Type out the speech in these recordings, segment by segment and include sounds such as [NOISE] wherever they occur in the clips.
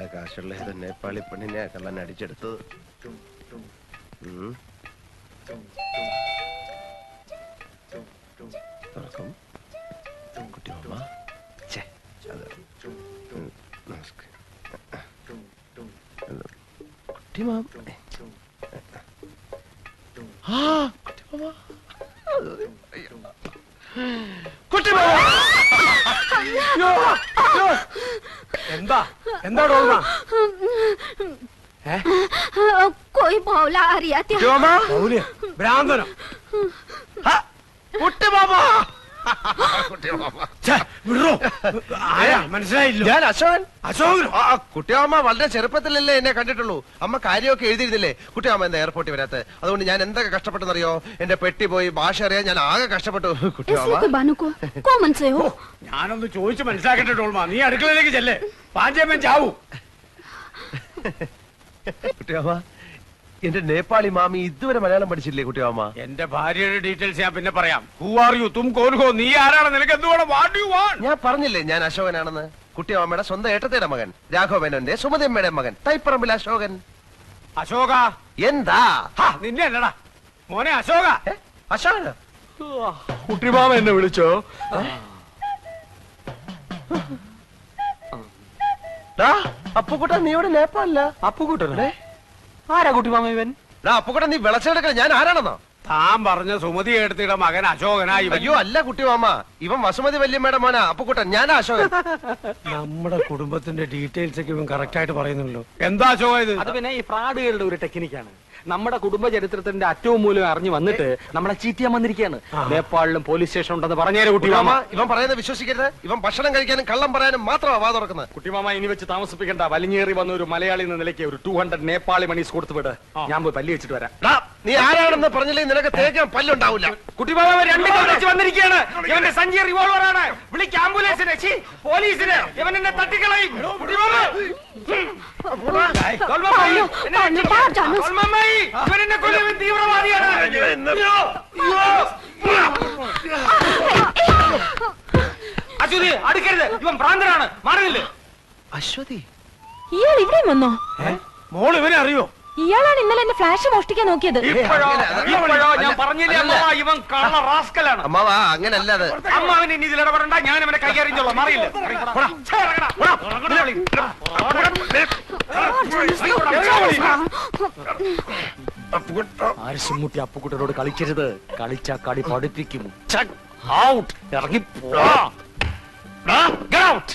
നല്ല കാശുള്ള ഏത് നേപ്പാളി പെണ്ണിനെ കള്ളൻ അടിച്ചെടുത്തത്. ആ എന്താ? എന്താ ഡോൾമ कोई भौला आ रही കുട്ടി മാമ മൗലിയ ഭ്രാന്തനോ ആ, കുട്ടി മാമ മനസ്സിലായില്ല. ഞാൻ അശോകൻ. അശോകൻ കുട്ടിയമ്മ വളരെ ചെറുപ്പത്തിലല്ലേ എന്നെ കണ്ടിട്ടുള്ളൂ. അമ്മ കാര്യമൊക്കെ എഴുതിയിരുന്നില്ലേ? കുട്ടിയമ്മ എന്താ എയർപോർട്ടിൽ വരാത്ത. അതുകൊണ്ട് ഞാൻ എന്തൊക്കെ കഷ്ടപ്പെട്ടെന്നറിയോ? എന്റെ പെട്ടി പോയി ഭാഷ അറിയാൻ ഞാൻ ആകെ കഷ്ടപ്പെട്ടു കുട്ടിയമ്മ ഞാനൊന്ന് ചോദിച്ചു മനസ്സിലാക്കട്ടെ നീ അടുക്കളയിലേക്ക് ചെല്ലേ. പാഞ്ചേമ്മൻ ചാവൂ. കുട്ടിയമ്മ എന്റെ നേപ്പാളി മാമി ഇതുവരെ മലയാളം പഠിച്ചില്ലേ കുട്ടിയാമ്മ എന്റെ ഭാര്യയുടെ ഡീറ്റെയിൽസ് ഞാൻ പിന്നെ പറയാം. ഹൂ ആർ യു തും കോൻ ഹോ നീ ആരാണ്? നിനക്ക് എന്തുവേണം വാട്ട് യു വാണ്ട് ഞാൻ പറഞ്ഞില്ലേ ഞാൻ അശോകനാണെന്ന്? കുട്ടിയാമ്മയുടെ സ്വന്തം ഏട്ടത്തിയുടെ മകൻ. രാഘവനന്റെ സുമതിയമ്മയുടെ മകൻ. തൈപ്പറമ്പിൽ അശോകൻ. അശോക? എന്താ? ഹാ, നിന്നെ അല്ലടാ. മോനെ അശോക. ഏ? അശോകനോ കുട്ടിമാമ എന്നെ വിളിച്ചോ? ഡാ, അപ്പുക്കുട്ട നീ ഇവിടെ നേപ്പാളില്ല അപ്പുകൂട്ടനെ ആരാ ഇവൻ? അപ്പുക്കുട്ട നീ വിളച്ചെടുക്കണ ഞാൻ ആരാണെന്നോ? താൻ പറഞ്ഞ സുമതി എടുത്തിട മകൻ അശോകനായി അയ്യോ അല്ല കുട്ടിമാമ ഇവൻ വസുമതി വല്യമ്മയുടെ മോനാ. അപ്പുക്കുട്ടൻ ഞാൻ അശോകൻ. [LAUGHS] നമ്മുടെ കുടുംബത്തിന്റെ ഡീറ്റെയിൽസ് ഒക്കെ ഇവൻ കറക്റ്റ് ആയിട്ട് പറയുന്നുണ്ടല്ലോ. എന്താ അശോക ഇത്? അത് പിന്നെ ഈ ഫ്രാഡുകളുടെ ഒരു ടെക്നിക്കാണ് നമ്മുടെ കുടുംബ ചരിത്രത്തിന്റെ അറ്റവും മൂലം അറിഞ്ഞു വന്നിട്ട് നമ്മളെ ചീറ്റ് ചെയ്യാൻ വന്നിരിക്കുകയാണ് നേപ്പാളിലും പോലീസ് സ്റ്റേഷൻ ഉണ്ടെന്ന് പറഞ്ഞേരെ കുട്ടിമാമ ഇവൻ പറയുന്നത് വിശ്വസിക്കരുത്. ഇവൻ ഭക്ഷണം കഴിക്കാനും കള്ളം പറയാനും മാത്രമാണ് വാ തുറക്കുന്നത് കുട്ടിമാമ ഇനി വെച്ച് താമസിപ്പിക്കണ്ട. വലിഞ്ഞേറി വന്ന ഒരു മലയാളി എന്ന നിലയ്ക്ക് ഒരു ടൂ ഹൺഡ്രഡ് നേപ്പാളി മണീസ് കൊടുത്തു വിട്. ഞാൻ പോയി പല്ലി വെച്ചിട്ട് വരാം. നീ ആരാണെന്ന് പറഞ്ഞില്ലേ? നിനക്ക് തേക്കാൻ പല്ലുണ്ടാവില്ല. കുട്ടിമാമ രണ്ട് കവലച്ച് വന്നിരിക്കുകയാണ്. ഇവന്റെ സഞ്ചി റിവോൾവർ ആണ്. വിളിക്ക് ആംബുലൻസിനെ. പോലീസിന് പോലീസിനെ. ഇവൻ എന്നെ തട്ടിക്കളയും. ഇവൻ എന്നെ കൊല്ലും, തീവ്രവാദിയാണ്. അശ്വതി അടുക്കരുത്. ഇവൻ ഭ്രാന്തനാണ്. മാറുന്നില്ലേ അശ്വതി. ഇയാൾ ഇവിടെ വന്നോ? മോൾ ഇവനെ അറിയോ? ഇയാളാണ് ഇന്നലെ എന്നെ ഫ്ലാഷ് മോഷ്ടിക്കാൻ നോക്കിയത്. ഇപ്പോഴോ ഞാൻ പറഞ്ഞില്ലേ. ഇവൻ കള്ള റാസ്കലാണ്. അമ്മാവാ അങ്ങനല്ല അത്. അമ്മ അവൻ ഇനി ഇതിൽ ഇടപെടണ്ട ഞാൻ അവനെ കൈകാര്യം മാറിയില്ല? ആരിശുമുട്ടി അപ്പുക്കുട്ടനോട് കളിക്കരുത്. കളിച്ച കളി പഠിപ്പിക്കും ഔട്ട് ഇറങ്ങി ഔട്ട്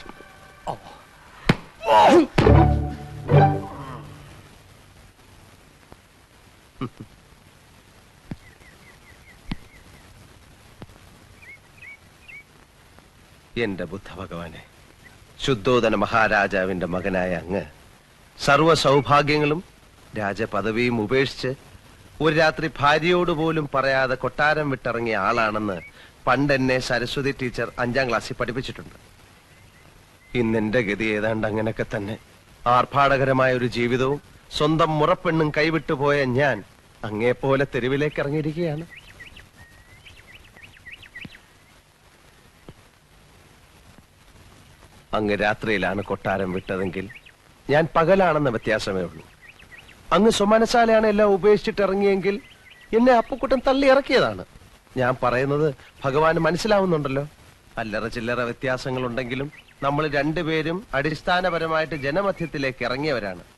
എന്റെ ബുദ്ധ ഭഗവാനെ ശുദ്ധോദന മഹാരാജാവിന്റെ മകനായ അങ്ങ് സർവ സൗഭാഗ്യങ്ങളും രാജപദവിയും ഉപേക്ഷിച്ച് ഒരു രാത്രി ഭാര്യയോട് പോലും പറയാതെ കൊട്ടാരം വിട്ടിറങ്ങിയ ആളാണെന്ന് പണ്ട് എന്നെ സരസ്വതി ടീച്ചർ അഞ്ചാം ക്ലാസ്സിൽ പഠിപ്പിച്ചിട്ടുണ്ട്. ഇന്നെന്റെ ഗതി ഏതാണ്ട് അങ്ങനെയൊക്കെ തന്നെ. ആർഭാടകരമായ ഒരു ജീവിതവും സ്വന്തം മുറപ്പെണ്ണും കൈവിട്ടുപോയ ഞാൻ അങ്ങേപ്പോലെ തെരുവിലേക്ക് ഇറങ്ങിയിരിക്കുകയാണ്. അങ്ങ് രാത്രിയിലാണ് കൊട്ടാരം വിട്ടതെങ്കിൽ ഞാൻ പകലാണെന്ന വ്യത്യാസമേ ഉള്ളൂ. അങ്ങ് സ്വമനശാലയാണ് എല്ലാം ഉപേക്ഷിച്ചിട്ട് ഇറങ്ങിയെങ്കിൽ എന്നെ അപ്പുക്കുട്ടൻ തള്ളി ഇറക്കിയതാണ്. ഞാൻ പറയുന്നത് ഭഗവാന് മനസ്സിലാവുന്നുണ്ടല്ലോ. അല്ലറ ചില്ലറ വ്യത്യാസങ്ങളുണ്ടെങ്കിലും നമ്മൾ രണ്ടുപേരും അടിസ്ഥാനപരമായിട്ട് ജനമധ്യത്തിലേക്ക് ഇറങ്ങിയവരാണ്.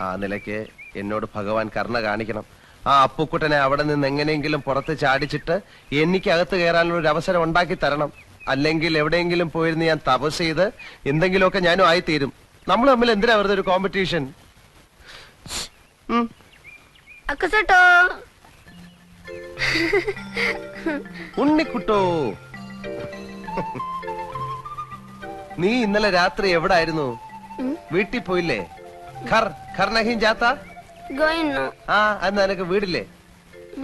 ആ നിലയ്ക്ക് എന്നോട് ഭഗവാൻ കരുണ കാണിക്കണം. ആ അപ്പുക്കുട്ടനെ അവിടെ നിന്ന് എങ്ങനെയെങ്കിലും പുറത്ത് ചാടിച്ചിട്ട് എനിക്ക് അകത്ത് കയറാനുള്ള ഒരു അവസരം ഉണ്ടാക്കി തരണം. അല്ലെങ്കിൽ എവിടെയെങ്കിലും പോയിരുന്ന് ഞാൻ തപസ് ചെയ്ത് എന്തെങ്കിലുമൊക്കെ ഞാനും ആയിത്തീരും. നമ്മൾ തമ്മിൽ എന്തിനാ വെറുതെ ഒരു കോമ്പറ്റീഷൻ അക്കസട്ടോ. ഉണ്ണിക്കുട്ടോ. നീ ഇന്നലെ രാത്രി എവിടായിരുന്നു? വീട്ടിൽ പോയില്ലേ? ഖർ ഖർ നഹീം ജാത്ത? ഗോയിന്നു? ആ നിനക്ക് വീടില്ലേ?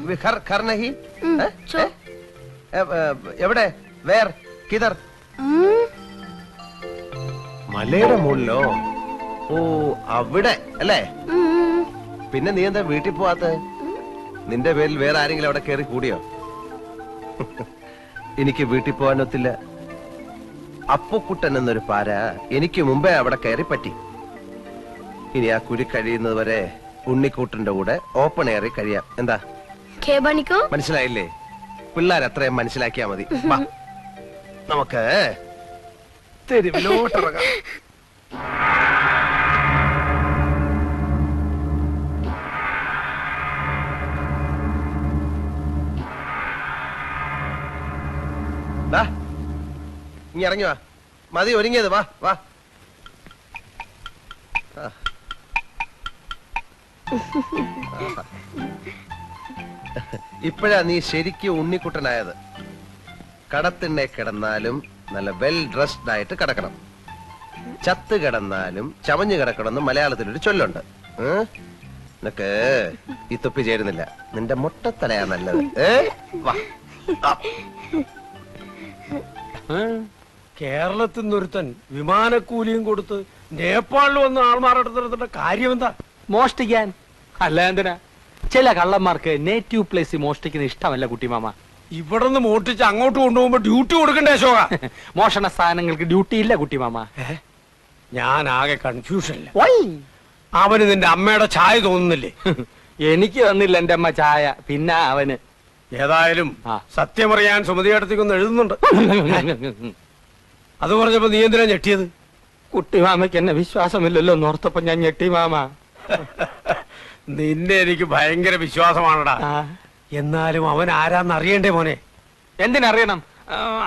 വി- ഖർ ഖർ നഹീം? ഉം, ഏ? ചോ. ഏ? ഏ, ഏ, എവിടെ? വേർ കിതർ. മലയുടെ മുകളിലോ? ഓ അവിടെ അല്ലേ? പിന്നെ നീ എന്താ വീട്ടിൽ പോവാത്ത നിന്റെ പേരിൽ വേറെ ആരെങ്കിലും അവിടെ കയറി കൂടിയോ? എനിക്ക് വീട്ടിൽ പോകാനൊത്തില്ല അപ്പുക്കുട്ടൻ എന്നൊരു പാര എനിക്ക് മുമ്പേ അവിടെ കയറി പറ്റി. ഇനി ആ കുരി കഴിയുന്നത് വരെ ഉണ്ണിക്കൂട്ടിന്റെ കൂടെ ഓപ്പൺ എയറിൽ കഴിയാം. എന്താ? കേബാണിക്കോ? മനസ്സിലായില്ലേ? പിള്ളേർ അത്രയും മനസ്സിലാക്കിയാ മതി. [LAUGHS] വാ. നമുക്ക് തെരുവിലോട്ടിറങ്ങാം ദാ, ഇങ്ങ് ഇറങ്ങി വാ. മതി ഒരുങ്ങിയത്. വാ വാ. [LAUGHS] ഇപ്പോഴാ നീ ശരിക്കും ഉണ്ണിക്കുട്ടനായത്. കടത്തിണ്ണെ കിടന്നാലും നല്ല വെൽ ഡ്രസ്ഡ് ആയിട്ട് കിടക്കണം. ചത്ത് കിടന്നാലും ചമഞ്ഞു കിടക്കണമെന്ന് മലയാളത്തിലൊരു ചൊല്ലുണ്ട്? നിനക്ക് ഈ തൊപ്പി ചേരുന്നില്ല. നിന്റെ മുട്ടത്തലയാ നല്ലത്. കേരളത്തിൽ നിന്നൊരുത്തൻ വിമാനക്കൂലിയും കൊടുത്ത് നേപ്പാളിൽ വന്ന് ആൾമാരുടെ കാര്യം എന്താ മോഷ്ടിക്കാൻ. അല്ല എന്തിനാ? ചില കള്ളന്മാർക്ക് നേറ്റീവ് പ്ലേസ് മോഷ്ടിക്കുന്ന ഇഷ്ടമല്ല കുട്ടിമാമ ഇവിടെ നിന്ന് മോഷ്ടിച്ച് അങ്ങോട്ട് കൊണ്ടുപോകുമ്പോ ഡ്യൂട്ടി കൊടുക്കണ്ടേ അശോക? [LAUGHS] മോഷണ സാധനങ്ങൾക്ക് ഡ്യൂട്ടി ഇല്ല കുട്ടിമാമ ഞാൻ ആകെ കൺഫ്യൂഷനില്ല അവന് നിന്റെ അമ്മയുടെ ചായ തോന്നുന്നില്ലേ? [LAUGHS] എനിക്ക് തന്നില്ല എന്റെ അമ്മ ചായ പിന്നെ അവന്. ഏതായാലും. സത്യമറിയാൻ സുമതിയടത്തേക്കൊന്ന് എഴുതുന്നുണ്ട്. [LAUGHS] അത് പറഞ്ഞപ്പോ നീ എന്തിനാ ഞെട്ടിയത്? കുട്ടിമാമയ്ക്ക് എന്നെ വിശ്വാസമില്ലല്ലോ എന്നോർത്തപ്പോ ഞാൻ ഞെട്ടി മാമ. നിന്നെ എനിക്ക് ഭയങ്കര വിശ്വാസമാണടാ. എന്നാലും അവൻ ആരാന്ന് അറിയണ്ടേ മോനെ? എന്തിനറിയണം?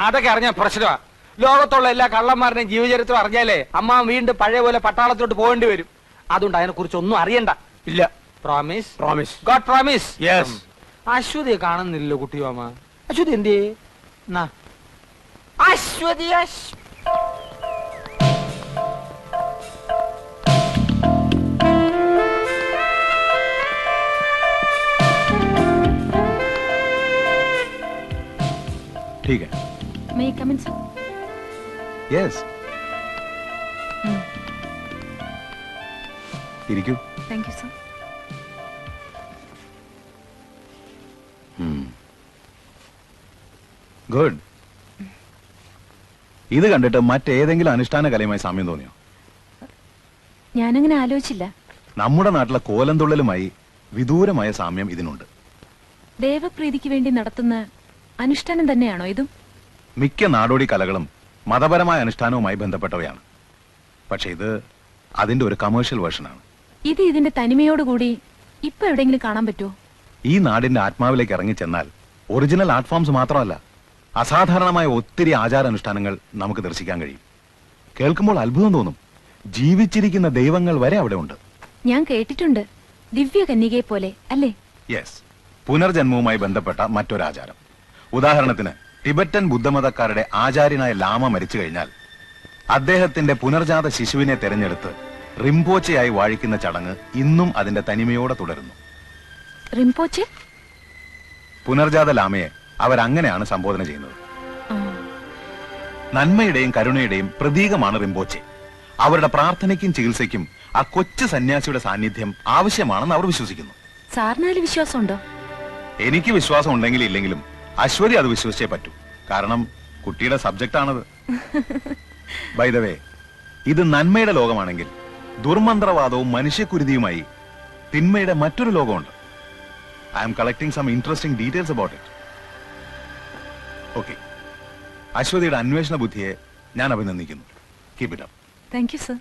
അതൊക്കെ അറിഞ്ഞ പ്രശ്നമാ. ലോകത്തുള്ള എല്ലാ കള്ളന്മാരുടെയും ജീവചരിത്രം അറിഞ്ഞാലേ അമ്മ വീണ്ടും പഴയ പോലെ പട്ടാളത്തോട്ട് പോകേണ്ടി വരും. അതുകൊണ്ട് അതിനെ കുറിച്ച് ഒന്നും അറിയണ്ട. ഇല്ല. Promise promise god promise yes അശ്വതിയെ കാണുന്നില്ലല്ലോ അമ്മ അശ്വതി എന്തേ അശ്വതി അശ്വതി यस ഇരിക്കൂ. താങ്ക് യു സർ ഗുഡ് ഇത് കണ്ടിട്ട് മറ്റേതെങ്കിലും അനുഷ്ഠാന കലയുമായി സാമ്യം തോന്നിയോ? ഞാനങ്ങനെ ആലോചിച്ചില്ല. നമ്മുടെ നാട്ടിലെ കോലന്തുള്ളലുമായി വിദൂരമായ സാമ്യം ഇതിനുണ്ട്. ദേവപ്രീതിക്ക് വേണ്ടി നടത്തുന്ന അനുഷ്ഠാനം തന്നെയാണോ ഇതും? മിക്ക നാടോടി കലകളും മതപരമായ അനുഷ്ഠാനവുമായി ബന്ധപ്പെട്ടവയാണ്. പക്ഷെ ഇത് അതിന്റെ ഒരു കമേഴ്ഷ്യൽ വേർഷനാണ് ഇത് ഇതിന്റെ തനിമയോടുകൂടി ഇപ്പൊ എവിടെയെങ്കിലും കാണാൻ പറ്റുമോ ഈ നാടിന്റെ ആത്മാവിലേക്ക് ഇറങ്ങി ചെന്നാൽ ഒറിജിനൽ ആർട്ട് ഫോംസ് മാത്രമല്ല അസാധാരണമായ ഒത്തിരി ആചാരാനുഷ്ഠാനങ്ങൾ നമുക്ക് ദർശിക്കാൻ കഴിയും. കേൾക്കുമ്പോൾ അത്ഭുതം തോന്നും. ജീവിച്ചിരിക്കുന്ന ദൈവങ്ങൾ വരെ അവിടെ ഉണ്ട്. ഞാൻ കേട്ടിട്ടുണ്ട്. ദിവ്യ കന്യകയെ പോലെ അല്ലേ? യെസ് പുനർജന്മവുമായി ബന്ധപ്പെട്ട മറ്റൊരാചാരം. ഉദാഹരണത്തിന് ടിബറ്റൻ ബുദ്ധമതക്കാരുടെ ആചാര്യനായ ലാമ മരിച്ചു കഴിഞ്ഞാൽ അദ്ദേഹത്തിന്റെ പുനർജാത ശിശുവിനെ തെരഞ്ഞെടുത്ത് റിംപോച്ചയായി വാഴിക്കുന്ന ചടങ്ങ് ഇന്നും അതിന്റെ തനിമയോടെ തുടരുന്നു. റിംപോച്ചെ? പുനർജാത ലാമയെ അവരങ്ങനെയാണ് സംബോധന ചെയ്യുന്നത്. നന്മയുടെയും കരുണയുടെയും പ്രതീകമാണ് റിംപോച്ചെ. അവരുടെ പ്രാർത്ഥനയ്ക്കും ചികിത്സയ്ക്കും ആ കൊച്ചു സന്യാസിയുടെ സാന്നിധ്യം ആവശ്യമാണെന്ന് അവർ വിശ്വസിക്കുന്നു. സാറിനാല് വിശ്വാസമുണ്ടോ? എനിക്ക് വിശ്വാസം ഉണ്ടെങ്കിലും ഇല്ലെങ്കിലും അശ്വതി അത് വിശ്വസിച്ചേ പറ്റൂ. കാരണം കുട്ടിയുടെ സബ്ജക്റ്റ് ആണത്. വൈദവേ ഇത് നന്മയുടെ ലോകമാണെങ്കിൽ ദുർമന്ത്രവാദവും മനുഷ്യക്കുരുതിയുമായി തിന്മയുടെ മറ്റൊരു ലോകമുണ്ട്. I am collecting some interesting details about it okay അശ്വതിയുടെ അന്വേഷണ ബുദ്ധിയെ ഞാൻ അഭിനന്ദിക്കുന്നു. Keep it up thank you sir